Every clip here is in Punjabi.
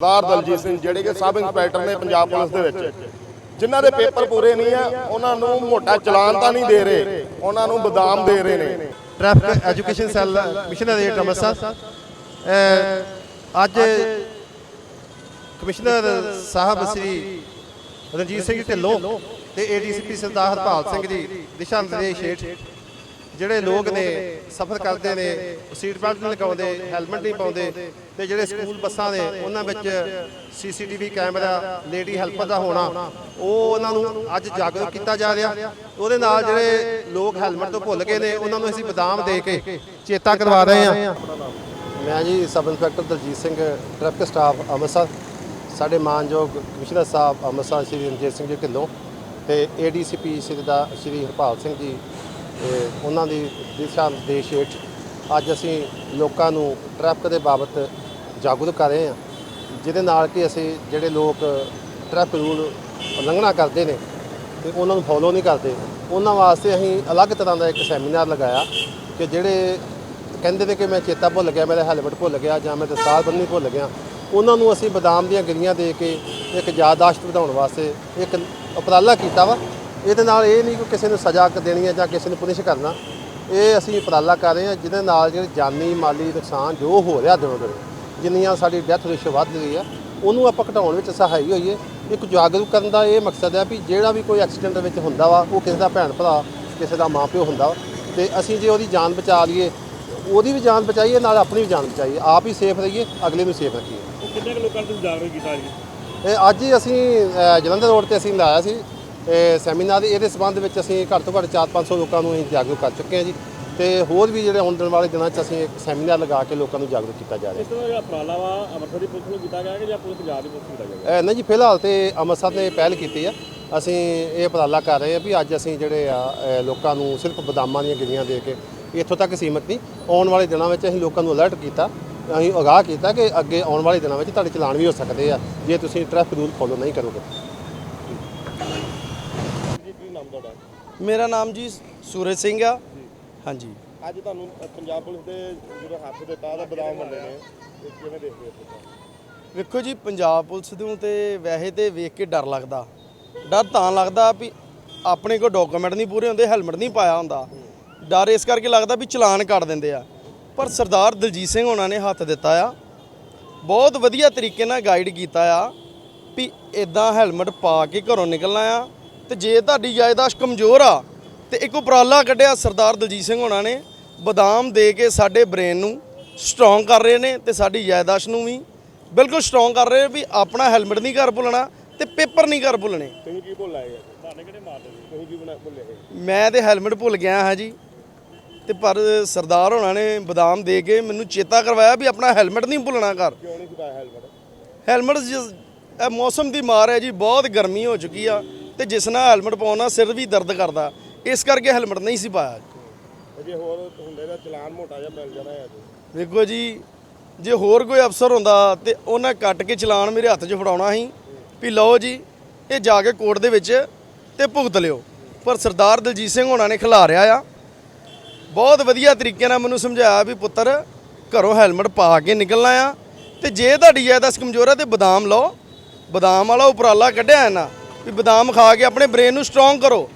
ਸਰਦਾਰ ਦਲਜੀਤ ਸਿੰਘ ਜਿਹੜੇ ਕਿ ਸਬ ਇੰਸਪੈਕਟਰ ਨੇ ਪੰਜਾਬ ਪੁਲਿਸ ਦੇ ਵਿੱਚ। ਜਿਨ੍ਹਾਂ ਦੇ ਪੇਪਰ ਪੂਰੇ ਨਹੀਂ ਆ, ਉਹਨਾਂ ਨੂੰ ਮੋਟਾ ਚਲਾਨ ਤਾਂ ਨਹੀਂ ਦੇ ਰਹੇ, ਉਹਨਾਂ ਨੂੰ ਬਦਾਮ ਦੇ ਰਹੇ ਨੇ। ਟ੍ਰੈਫਿਕ ਐਜੂਕੇਸ਼ਨ ਸੈੱਲ ਮਿਸ਼ਨਰ ਅੰਮ੍ਰਿਤਸਰ। ਅਹ, ਅੱਜ ਕਮਿਸ਼ਨਰ ਸਾਹਿਬ ਸ੍ਰੀ ਰਣਜੀਤ ਸਿੰਘ ਢਿੱਲੋਂ ਤੇ ਏਡੀਸੀਪੀ ਸਰਦਾਰ ਹਰਪਾਲ ਸਿੰਘ ਜੀ ਦਿਸ਼ਾ ਨਿਰਦੇਸ਼ ਹੇਠ ਜਿਹੜੇ ਲੋਕ ਨੇ ਸਫ਼ਰ ਕਰਦੇ ਨੇ ਸੀਟ ਬੈਲਟ ਨਹੀਂ ਲਗਾਉਂਦੇ ਹੈਲਮਟ ਨਹੀਂ ਪਾਉਂਦੇ ਤੇ ਜਿਹੜੇ ਸਕੂਲ ਬੱਸਾਂ ਨੇ ਉਹਨਾਂ ਵਿੱਚ ਸੀਸੀਟੀਵੀ ਕੈਮਰਾ ਲੇਡੀ ਹੈਲਪਰ ਦਾ ਹੋਣਾ। ਉਹ ਉਹਨਾਂ ਨੂੰ ਅੱਜ ਜਾਗਰੂਕ ਕੀਤਾ ਜਾ ਰਿਹਾ। ਉਹਦੇ ਨਾਲ ਜਿਹੜੇ ਲੋਕ ਹੈਲਮਟ ਤੋਂ ਭੁੱਲ ਗਏ ਨੇ ਉਹਨਾਂ ਨੂੰ ਅਸੀਂ ਬਦਾਮ ਦੇ ਕੇ ਚੇਤਾ ਕਰਵਾ ਰਹੇ ਹਾਂ। ਮੈਂ ਜੀ sub inspector Daljit Singh traffic staff Amritsar ਸਾਡੇ ਮਾਨਯੋਗ ਕਮਿਸ਼ਨਰ ਸਾਹਿਬ ਅੰਮ੍ਰਿਤਸਰ ਸ਼੍ਰੀ ਰਣਜੀਤ ਸਿੰਘ ਜੀ ਢਿੱਲੋਂ ਤੇ ਏਡੀਸੀਪੀ ਸ਼੍ਰੀ ਦਾ ਸ਼੍ਰੀ ਹਰਪਾਲ ਸਿੰਘ ਜੀ ਉਹਨਾਂ ਦੀ ਦਿਸ਼ਾ ਨਿਰਦੇਸ਼ ਹੇਠ ਅੱਜ ਅਸੀਂ ਲੋਕਾਂ ਨੂੰ ਟ੍ਰੈਫਿਕ ਦੇ ਬਾਬਤ ਜਾਗਰੂਕ ਕਰ ਰਹੇ ਹਾਂ। ਜਿਹਦੇ ਨਾਲ ਕਿ ਅਸੀਂ ਜਿਹੜੇ ਲੋਕ ਟ੍ਰੈਫਿਕ ਰੂਲ ਉਲੰਘਣਾ ਕਰਦੇ ਨੇ ਤੇ ਉਹਨਾਂ ਨੂੰ ਫੋਲੋ ਨਹੀਂ ਕਰਦੇ, ਉਹਨਾਂ ਵਾਸਤੇ ਅਸੀਂ ਅਲੱਗ ਤਰ੍ਹਾਂ ਦਾ ਇੱਕ ਸੈਮੀਨਾਰ ਲਗਾਇਆ ਕਿ ਜਿਹੜੇ ਕਹਿੰਦੇ ਨੇ ਕਿ ਮੈਂ ਚੇਤਾ ਭੁੱਲ ਗਿਆ, ਮੇਰਾ ਹੈਲਮਟ ਭੁੱਲ ਗਿਆ ਜਾਂ ਮੈਂ ਦਸਤਾਰ ਬੰਨ੍ਹਣੀ ਭੁੱਲ ਗਿਆ, ਉਹਨਾਂ ਨੂੰ ਅਸੀਂ ਬਦਾਮ ਦੀਆਂ ਗਿਰੀਆਂ ਦੇ ਕੇ ਇੱਕ ਯਾਦਾਸ਼ਤ ਵਧਾਉਣ ਵਾਸਤੇ ਇੱਕ ਉਪਰਾਲਾ ਕੀਤਾ ਵਾ। ਇਹਦੇ ਨਾਲ ਇਹ ਨਹੀਂ ਕਿ ਕਿਸੇ ਨੂੰ ਸਜ਼ਾ ਦੇਣੀ ਹੈ ਜਾਂ ਕਿਸੇ ਨੂੰ ਪੁਨਿਸ਼ ਕਰਨਾ। ਇਹ ਅਸੀਂ ਉਪਰਾਲਾ ਕਰ ਰਹੇ ਹਾਂ ਜਿਹਦੇ ਨਾਲ ਜਿਹੜੇ ਜਾਨੀ ਮਾਲੀ ਨੁਕਸਾਨ ਜੋ ਹੋ ਰਿਹਾ ਦਿਨੋਂ ਦਿਨ ਜਿੰਨੀਆਂ ਸਾਡੀ ਡੈਥ ਰੇਸ਼ੋ ਵੱਧ ਰਹੀ ਆ ਉਹਨੂੰ ਆਪਾਂ ਘਟਾਉਣ ਵਿੱਚ ਸਹਾਈ ਹੋਈਏ। ਇੱਕ ਜਾਗਰੂਕ ਕਰਨ ਦਾ ਇਹ ਮਕਸਦ ਹੈ ਵੀ ਜਿਹੜਾ ਵੀ ਕੋਈ ਐਕਸੀਡੈਂਟ ਵਿੱਚ ਹੁੰਦਾ ਵਾ ਉਹ ਕਿਸੇ ਦਾ ਭੈਣ ਭਰਾ ਕਿਸੇ ਦਾ ਮਾਪਿਓ ਹੁੰਦਾ ਤੇ ਅਸੀਂ ਜੇ ਉਹਦੀ ਜਾਨ ਬਚਾ ਲਈਏ ਉਹਦੀ ਵੀ ਜਾਨ ਬਚਾਈਏ ਨਾਲ ਆਪਣੀ ਵੀ ਜਾਨ ਬਚਾਈਏ। ਆਪ ਹੀ ਸੇਫ ਰਹੀਏ ਅਗਲੇ ਨੂੰ ਸੇਫ ਰੱਖੀਏ। ਕਿੰਨੇ ਲੋਕਾਂ ਨੂੰ ਜਾਗਰੂਕ ਕੀਤਾ ਜੀ? ਇਹ ਅੱਜ ਹੀ ਅਸੀਂ ਜਲੰਧਰ ਰੋਡ ਤੇ ਅਸੀਂ ਲਾਇਆ ਸੀ। ਸੈਮੀਨਾਰ ਇਹਦੇ ਸਬੰਧ ਵਿੱਚ ਅਸੀਂ ਘੱਟ ਤੋਂ ਘੱਟ 4-500 ਲੋਕਾਂ ਨੂੰ ਅਸੀਂ ਜਾਗਰੂਕ ਕਰ ਚੁੱਕੇ ਹਾਂ ਜੀ। ਤੇ ਹੋਰ ਵੀ ਜਿਹੜੇ ਆਉਣ ਵਾਲੇ ਦਿਨਾਂ 'ਚ ਅਸੀਂ ਇੱਕ ਸੈਮੀਨਾਰ ਲਗਾ ਕੇ ਲੋਕਾਂ ਨੂੰ ਜਾਗਰੂਕ ਕੀਤਾ ਜਾ ਰਿਹਾ ਇਸ ਤਰ੍ਹਾਂ ਜਿਹੜਾ ਉਪਰਾਲਾ ਵਾ ਅੰਮ੍ਰਿਤਸਰ ਦੀ ਪੁਲਿਸ ਨੂੰ ਕੀਤਾ ਗਿਆ ਕਿ ਜਾਂ ਪੂਰੇ ਪੰਜਾਬ ਦੀ ਪੁਲਿਸ ਨੂੰ ਕੀਤਾ ਗਿਆ? ਹੈ ਨਹੀਂ ਜੀ ਫਿਲਹਾਲ ਤੇ ਅੰਮ੍ਰਿਤਸਰ ਨੇ ਪਹਿਲ ਕੀਤੀ ਆ। ਅਸੀਂ ਇਹ ਉਪਰਾਲਾ ਕਰ ਰਹੇ ਹਾਂ ਵੀ ਅੱਜ ਅਸੀਂ ਜਿਹੜੇ ਆ ਲੋਕਾਂ ਨੂੰ ਸਿਰਫ ਬਦਾਮਾਂ ਦੀਆਂ ਗਿਰੀਆਂ ਦੇ ਕੇ ਇੱਥੋਂ ਤੱਕ ਸੀਮਤ ਨਹੀਂ ਆਉਣ ਵਾਲੇ ਦਿਨਾਂ ਵਿੱਚ ਅਸੀਂ ਲੋਕਾਂ ਨੂੰ ਅਲਰਟ ਕੀਤਾ। ਅਸੀਂ ਅਗਾਹ ਕੀਤਾ ਕਿ ਅੱਗੇ ਆਉਣ ਵਾਲੇ ਦਿਨਾਂ ਵਿੱਚ ਤੁਹਾਡੇ ਚਲਾਨ ਵੀ ਹੋ ਸਕਦੇ ਆ ਜੇ ਤੁਸੀਂ ਟ੍ਰੈਫਿਕ ਰੂਲ ਫੋਲੋ ਨਹੀਂ ਕਰੋਗੇ। ਨਾਮ ਤੁਹਾਡਾ? ਮੇਰਾ ਨਾਮ ਜੀ ਸੂਰਜ ਸਿੰਘ ਆ। ਹਾਂਜੀ। ਅੱਜ ਤੁਹਾਨੂੰ ਪੰਜਾਬ ਪੁਲਿਸ ਦੇ ਜਿਹੜਾ ਹੱਥ ਦਿੱਤਾ ਦਾ ਬਦਾਮ ਵੰਡੇ ਨੇ ਇਹ ਕਿਵੇਂ ਦੇਖਦੇ ਹੋ ਤੁਸੀਂ? ਵੇਖੋ ਜੀ ਪੰਜਾਬ ਪੁਲਿਸ ਨੂੰ ਤੇ ਵੈਸੇ ਤੇ ਵੇਖ ਕੇ ਡਰ ਲੱਗਦਾ। ਡਰ ਤਾਂ ਲੱਗਦਾ ਵੀ ਆਪਣੇ ਕੋਲ ਡਾਕੂਮੈਂਟ ਨਹੀਂ ਪੂਰੇ ਹੁੰਦੇ ਹੈਲਮਟ ਨਹੀਂ ਪਾਇਆ ਹੁੰਦਾ। ਡਰ ਇਸ ਕਰਕੇ ਲੱਗਦਾ ਵੀ ਚਲਾਨ ਕੱਟ ਦਿੰਦੇ ਆ। ਪਰ ਸਰਦਾਰ ਦਲਜੀਤ ਸਿੰਘ ਉਹਨਾਂ ਨੇ ਹੱਥ ਦਿੱਤਾ ਆ। ਬਹੁਤ ਵਧੀਆ ਤਰੀਕੇ ਨਾਲ ਗਾਈਡ ਕੀਤਾ ਆ ਵੀ ਇਦਾਂ ਹੈਲਮਟ ਪਾ ਕੇ ਘਰੋਂ ਨਿਕਲਣਾ ਆ। ਤੇ ਜੇ ਤੁਹਾਡੀ ਜਾਇਦਾਦ ਕਮਜ਼ੋਰ ਆ ਤੇ ਇੱਕ ਉਪਰਾਲਾ ਕੱਢਿਆ ਸਰਦਾਰ ਦਲਜੀਤ ਸਿੰਘ ਉਹਨਾਂ ਨੇ ਬਦਾਮ ਦੇ ਕੇ ਸਾਡੇ ਬ੍ਰੇਨ ਨੂੰ ਸਟਰੋਂਗ ਕਰ ਰਹੇ ਨੇ ਤੇ ਸਾਡੀ ਜਾਇਦਾਦ ਨੂੰ ਵੀ ਬਿਲਕੁਲ ਸਟਰੋਂਗ ਕਰ ਰਹੇ ਵੀ ਆਪਣਾ ਹੈਲਮਟ ਨਹੀਂ ਘਰ ਭੁੱਲਣਾ ਤੇ ਪੇਪਰ ਨਹੀਂ ਘਰ ਭੁੱਲਣੇ। ਤੁਸੀਂ ਕੀ ਭੁੱਲ ਆਏ ਬਾਣੇ ਕਿਹੜੇ ਮਾਰਦੇ ਤੁਸੀਂ ਕੀ ਬਣਾ ਭੁੱਲੇ? ਮੈਂ ਤੇ ਹੈਲਮਟ ਭੁੱਲ ਗਿਆ ਹਾਂ ਜੀ। ਤੇ ਪਰ ਸਰਦਾਰ ਹੋਣਾ ਨੇ ਬਦਾਮ ਦੇ ਕੇ ਮੈਨੂੰ ਚੇਤਾ ਕਰਵਾਇਆ ਵੀ ਆਪਣਾ ਹੈਲਮਟ ਨਹੀਂ ਭੁੱਲਣਾ ਘਰ। ਕਿਉਂ ਨਹੀਂ ਹੈਲਮਟ ਹੈਲਮਟ ਇਹ ਮੌਸਮ ਦੀ ਮਾਰ ਹੈ ਜੀ ਬਹੁਤ ਗਰਮੀ ਹੋ ਚੁੱਕੀ ਆ। ਤੇ ਜਿਸ ਨਾਲ ਹੈਲਮਟ ਪਾਉਣਾ ਸਿਰ ਵੀ ਦਰਦ ਕਰਦਾ। ਇਸ ਕਰਕੇ ਹੈਲਮਟ ਨਹੀਂ ਸੀ ਪਾਇਆ। ਜੇ ਹੋਰ ਹੁੰਦੇ ਤਾਂ ਚਲਾਨ ਮੋਟਾ ਜਿਹਾ ਮਿਲ ਜਾਣਾ ਹੈ ਵੇਖੋ ਜੀ ਜੇ ਹੋਰ ਕੋਈ ਅਫਸਰ ਹੁੰਦਾ ਤੇ ਉਹਨੇ ਕੱਟ ਕੇ ਚਲਾਨ ਮੇਰੇ ਹੱਥ 'ਚ ਫੜਾਉਣਾ ਸੀ ਵੀ ਲਓ ਜੀ ਇਹ ਜਾ ਕੇ ਕੋਰਟ ਦੇ ਵਿੱਚ ਤੇ ਭੁਗਤ ਲਿਓ। ਪਰ ਸਰਦਾਰ ਦਲਜੀਤ ਸਿੰਘ ਹੋਣਾ ਨੇ ਖਿਲਾਰਿਆ ਆ। ਬਹੁਤ ਵਧੀਆ ਤਰੀਕੇ ਨਾਲ ਮੈਨੂੰ ਸਮਝਾਇਆ ਵੀ ਪੁੱਤਰ ਘਰੋਂ ਹੈਲਮਟ ਪਾ ਕੇ ਨਿਕਲਣਾ ਆ ਤੇ ਜੇ ਤੁਹਾਡੀ ਜਾਇਦਾਦ ਕਮਜ਼ੋਰ ਹੈ ਤੇ ਬਦਾਮ ਲਓ। ਬਦਾਮ ਵਾਲਾ ਉਪਰਾਲਾ ਕੱਢਿਆ ਹੈ ਨਾ ਵੀ ਬਦਾਮ ਖਾ ਕੇ ਆਪਣੇ ਬ੍ਰੇਨ ਨੂੰ ਸਟਰੋਂਗ ਕਰੋ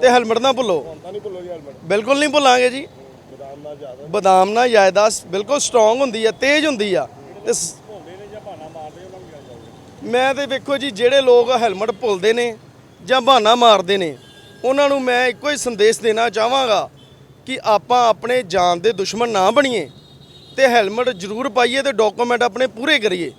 ਤੇ ਹੈਲਮਟ ਨਾ ਭੁੱਲੋ। ਤਾਂ ਨਹੀਂ ਭੁੱਲੋ ਜੀ ਹੈਲਮਟ ਬਿਲਕੁਲ ਨਹੀਂ ਭੁੱਲਾਂਗੇ ਜੀ। ਬਦਾਮ ਨਾਲ ਜ਼ਿਆਦਾ। ਬਦਾਮ ਨਾਲ ਜਾਇਦਾਦ ਬਿਲਕੁਲ ਸਟਰੋਂਗ ਹੁੰਦੀ ਹੈ ਤੇਜ਼ ਹੁੰਦੀ ਆ। ਤੇ ਸ- ਭੋਲੇ ਨੇ ਜਾਂ ਬਾਣਾ ਮਾਰਦੇ ਉਹਨਾਂ ਨੂੰ ਕਿਹਾ ਜਾਊਗਾ? ਮੈਂ ਤੇ ਵੇਖੋ ਜੀ ਜਿਹੜੇ ਲੋਕ ਹੈਲਮਟ ਭੁੱਲਦੇ ਨੇ ਜਾਂ ਬਹਾਨਾ ਮਾਰਦੇ ਨੇ ਉਹਨਾਂ ਨੂੰ ਮੈਂ ਇੱਕੋ ਹੀ ਸੰਦੇਸ਼ ਦੇਣਾ ਚਾਹਾਂਗਾ ਕਿ ਆਪਾਂ ਆਪਣੇ ਜਾਨ ਦੇ ਦੁਸ਼ਮਣ ਨਾ ਬਣੀਏ ਤੇ ਹੈਲਮਟ ਜ਼ਰੂਰ ਪਾਈਏ ਤੇ ਡਾਕੂਮੈਂਟ ਆਪਣੇ ਪੂਰੇ ਕਰੀਏ।